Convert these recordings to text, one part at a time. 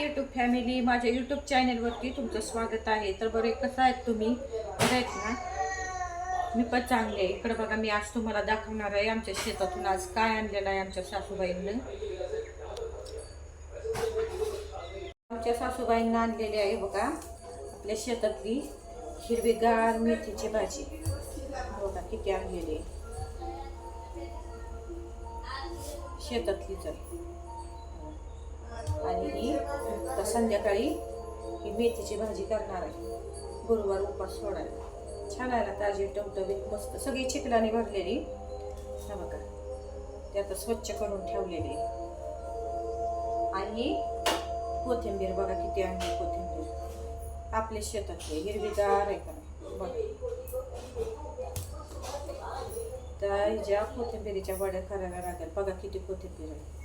YouTube family माझ्या YouTube चॅनेलवरती तुमचं स्वागत आहे. तर बरे कसं आहेत तुम्ही? बरं आहेत ना? मी पण चांगले आहे. इकडं बघा मी आज तुम्हाला दाखवणार आहे आमच्या शेतातून आज काय आणलेलं आहे आमच्या सासूबाईंनं. आमच्या सासूबाईंना आणलेली आहे बघा आपल्या शेतातली हिरवीगार मेथीची भाजी. बघा किती आणलेली आहे. शेतातलीच आहे संध्याकाळी ही मेथीची भाजी करणार आहे. गुरुवार उपास सोडायला. छान आहे ना ताजी टवटवीत मस्त सगळी चिखलाने भरलेली. हा बघा. ते आता स्वच्छ करून ठेवलेली. आणि कोथिंबीर बघा किती आणली कोथिंबीर. आपल्या शेतातले हिरवीगार आहे का बघा. त्या ज्या कोथिंबिरीच्या वड्या कराव्या लागेल. बघा किती कोथिंबीर आहे.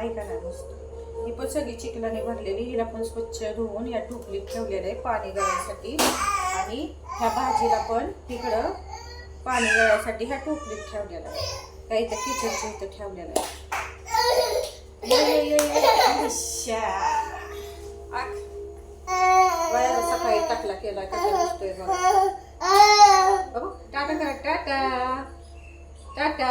नाही करणार नाही ही पण सगळी चिखलाने भरलेली हिला पण स्वच्छ धुवून या टोपलीत ठेवलेलं आहे पाणी गळण्यासाठी आणि ह्या भाजीला पण तिकडं पाणी गळण्यासाठी ह्या टोपलीत ठेवलेलं आहे. काही तर किचनच्या इथं ठेवलेलं आहे. सकाळी टाकला केला कसा दिसतोय बाबा, टाटा करा टाटा. टाटा.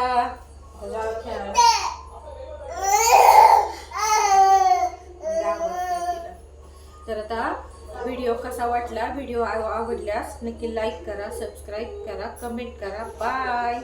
तर आता व्हिडिओ कसा वाटला? व्हिडिओ आवडल्यास नक्की लाईक करा सबस्क्राईब करा कमेंट करा. बाय